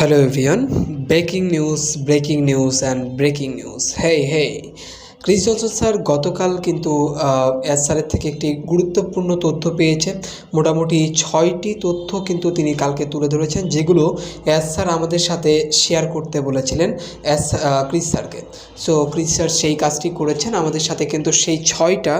Hello everyone, breaking news, breaking news and breaking news. Hey, hey. Johnson sir গতকাল কিন্তু S স্যারের থেকে একটি গুরুত্বপূর্ণ তথ্য পেয়েছে। মোটামুটি ছয়টি তথ্য কিন্তু তিনি কালকে তুলে ধরেছেন, যেগুলো এস স্যার আমাদের সাথে শেয়ার করতে বলেছিলেন এস ক্রিস স্যারকে। সো ক্রিস স্যার সেই কাজটি করেছেন। আমাদের সাথে কিন্তু সেই ছয়টা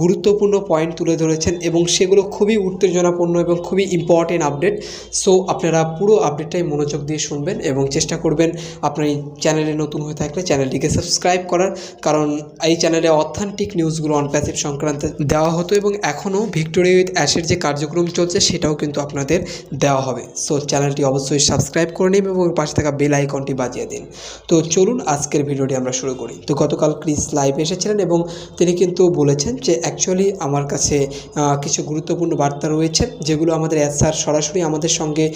গুরুত্বপূর্ণ পয়েন্ট তুলে ধরেছেন এবং সেগুলো খুবই উত্তেজনাপূর্ণ এবং খুবই ইম্পর্টেন্ট আপডেট সো আপনারা পুরো আপডেটটাই মনোযোগ দিয়ে শুনবেন এবং চেষ্টা করবেন আপনার এই চ্যানেলে নতুন হয়ে থাকলে চ্যানেলটিকে সাবস্ক্রাইব করার। কারণ এই চ্যানেলে অথেন্টিক নিউজগুলো অন প্যাসিভ সংক্রান্ত দেওয়া হতো এবং এখনও ভিক্টোরি উইথ অ্যাশের যে কার্যক্রম চলছে, সেটাও কিন্তু আপনাদের দেওয়া হবে। সো চ্যানেলটি অবশ্যই সাবস্ক্রাইব করে নিন এবং পাশে থাকা বেল আইকনটি বাজিয়ে দিন। তো, চলুন আজকের ভিডিওটি আমরা শুরু করি। তো, গতকাল ক্রিস লাইভ এসেছিলেন এবং তিনি কিন্তু বলেছেন যে অ্যাকচুয়ালি আমার কাছে কিছু গুরুত্বপূর্ণ বার্তা রয়েছে, যেগুলো আমাদের স্যার সরাসরি আমাদের সঙ্গে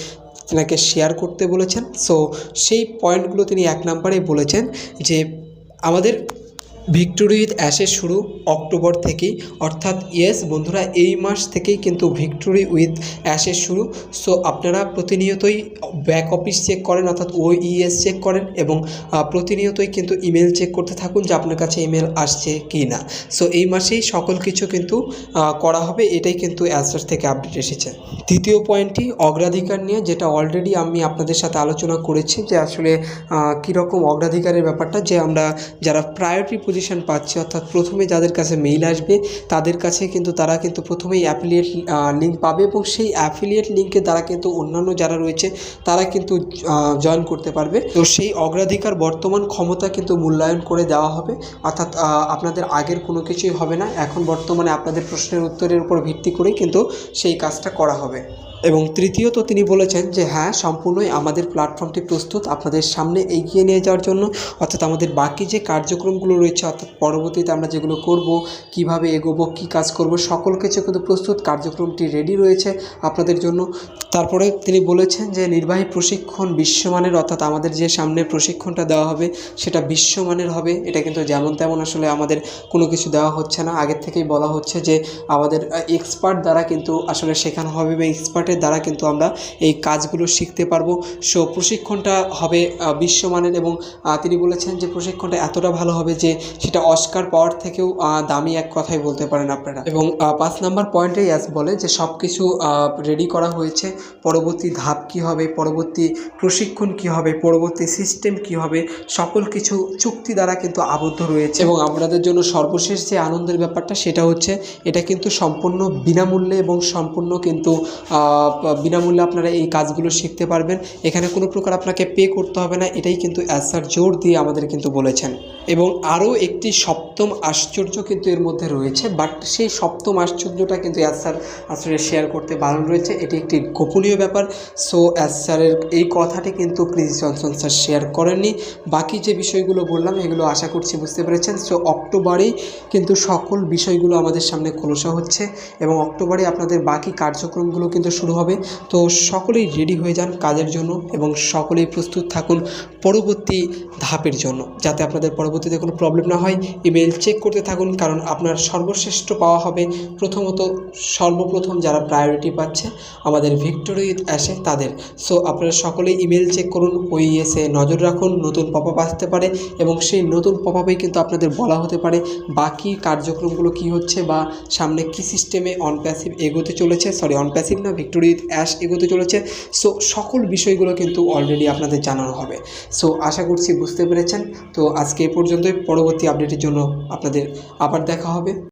তেনাকে শেয়ার করতে বলেছেন। সো সেই পয়েন্টগুলো তিনি এক নম্বরেই বলেছেন যে, আমাদের ভিক্টোরি উইথ অ্যাশের শুরু অক্টোবর থেকেই। অর্থাৎ ইয়েস, বন্ধুরা, এই মাস থেকেই কিন্তু ভিক্টোরি উইথ অ্যাশের শুরু। সো, আপনারা প্রতিনিয়তই ব্যাক অফিস চেক করেন, অর্থাৎ ও ইএস চেক করেন এবং প্রতিনিয়তই কিন্তু ইমেল চেক করতে থাকুন যে আপনার কাছে ইমেল আসছে কি না সো, এই মাসেই সকল কিছু কিন্তু করা হবে, এটাই কিন্তু অ্যাসার থেকে আপডেট এসেছে। তৃতীয় পয়েন্টটি অগ্রাধিকার নিয়ে, যেটা অলরেডি আমি আপনাদের সাথে আলোচনা করেছি যে আসলে কীরকম অগ্রাধিকারের ব্যাপারটা, যে আমরা যারা প্রায়োরিটি পজিশন পাচ্ছি, অর্থাৎ প্রথমে যাদের কাছে মেইল আসবে, তাদের কাছে কিন্তু তারা কিন্তু প্রথমেই অ্যাফিলিয়েট লিঙ্ক পাবে এবং সেই অ্যাফিলিয়েট লিঙ্কের দ্বারা কিন্তু অন্যান্য যারা রয়েছে, তারা কিন্তু জয়েন করতে পারবে। তো সেই অগ্রাধিকার বর্তমান ক্ষমতা কিন্তু মূল্যায়ন করে দেওয়া হবে। অর্থাৎ আপনাদের আগের কোনো কিছুই হবে না। এখন বর্তমানে আপনাদের প্রশ্নের উত্তরের উপর ভিত্তি করেই কিন্তু সেই কাজটা করা হবে। এবং তৃতীয়ত তিনি বলেছেন যে হ্যাঁ সম্পূর্ণই আমাদের প্ল্যাটফর্মটি প্রস্তুত আপনাদের সামনে এগিয়ে নিয়ে যাওয়ার জন্য। অর্থাৎ আমাদের বাকি যে কার্যক্রমগুলো রয়েছে, অর্থাৎ পরবর্তীতে আমরা যেগুলো করব, কীভাবে এগোবো, কী কাজ করব, সকল কিছু কিন্তু প্রস্তুত, কার্যক্রমটি রেডি রয়েছে আপনাদের জন্য। তারপরে তিনি বলেছেন যে, নির্বাহী প্রশিক্ষণ বিশ্বমানের, অর্থাৎ আমাদের যে সামনে প্রশিক্ষণটা দেওয়া হবে, সেটা বিশ্বমানের হবে। এটা কিন্তু যেমন তেমন আসলে আমাদের কোনো কিছু দেওয়া হচ্ছে না। আগের থেকেই বলা হচ্ছে যে, আমাদের এক্সপার্ট দ্বারা কিন্তু আসলে শেখানো হবে এবং এক্সপার্টের দ্বারা কিন্তু আমরা এই কাজগুলো শিখতে পারব। সো প্রশিক্ষণটা হবে বিশ্বমানের এবং তিনি বলেছেন যে প্রশিক্ষণটা এতটা ভালো হবে যে সেটা অস্কার পাওয়ার থেকেও দামি এক কথাই বলতে পারেন আপনারা। এবং পাঁচ নাম্বার পয়েন্টে ইয়াস বলে যে সব কিছু রেডি করা হয়েছে। পরবর্তী ধাপ কি হবে? পরবর্তী প্রশিক্ষণ কি হবে? পরবর্তী সিস্টেম কি হবে? সকল কিছু চুক্তি দ্বারা কিন্তু আবদ্ধ রয়েছে। এবং আপনাদের জন্য সর্বশেষ যে আনন্দের ব্যাপারটা সেটা হচ্ছে, এটা কিন্তু সম্পূর্ণ বিনামূল্যে এবং সম্পূর্ণ কিন্তু বিনামূল্যে আপনারা এই কাজগুলো শিখতে পারবেন। এখানে কোনো প্রকার আপনাকে পে করতে হবে না। এটাই কিন্তু অ্যাসার জোর দিয়ে আমাদের কিন্তু বলেছেন। এবং আরও একটি সপ্তম আশ্চর্য কিন্তু এর মধ্যে রয়েছে। বাট সেই সপ্তম আশ্চর্যটা কিন্তু অ্যাসার আসলে শেয়ার করতে বারণ রয়েছে। এটি একটি গোপনীয় ব্যাপার। সো অ্যাসারের এই কথাটি কিন্তু ক্রিস জনসন স্যার শেয়ার করেননি। বাকি যে বিষয়গুলো বললাম, এগুলো আশা করছি বুঝতে পেরেছেন। সো অক্টোবরেই কিন্তু সকল বিষয়গুলো আমাদের সামনে খোলসা হচ্ছে এবং অক্টোবরে আপনাদের বাকি কার্যক্রমগুলো কিন্তু শুরু হবে। তো সকলেই রেডি হয়ে যান কাজের জন্য এবং সকলেই প্রস্তুত থাকুন পরবর্তী ধাপের জন্য। যাতে আপনাদের পরবর্তীতে কোনো প্রবলেম না হয় ইমেল চেক করতে থাকুন কারণ আপনার সর্বশ্রেষ্ঠ পাওয়া হবে প্রথমত সর্বপ্রথম যারা প্রায়োরিটি পাচ্ছে আমাদের ভিক্টোরি আসে তাদের। সো আপনারা সকলেই ইমেল চেক করুন ওই এসে নজর রাখুন, নতুন পপ আপ আসতে পারে এবং সেই নতুন পপ আপেই কিন্তু আপনাদের বলা হতে পারে বাকি কার্যক্রমগুলো কি হচ্ছে বা সামনে কি সিস্টেমে অন প্যাসিভ এগোতে চলেছে। সরি অন প্যাসিভ না ভিক্টোরি অ্যাশ এগোতে চলেছে। সো সকল বিষয়গুলো কিন্তু অলরেডি আপনাদের জানানো হবে। সো আশা করছি বুঝতে পেরেছেন। তো আজকে এ পর্যন্তই। পরবর্তী আপডেটের জন্য আপনাদের আবার দেখা হবে।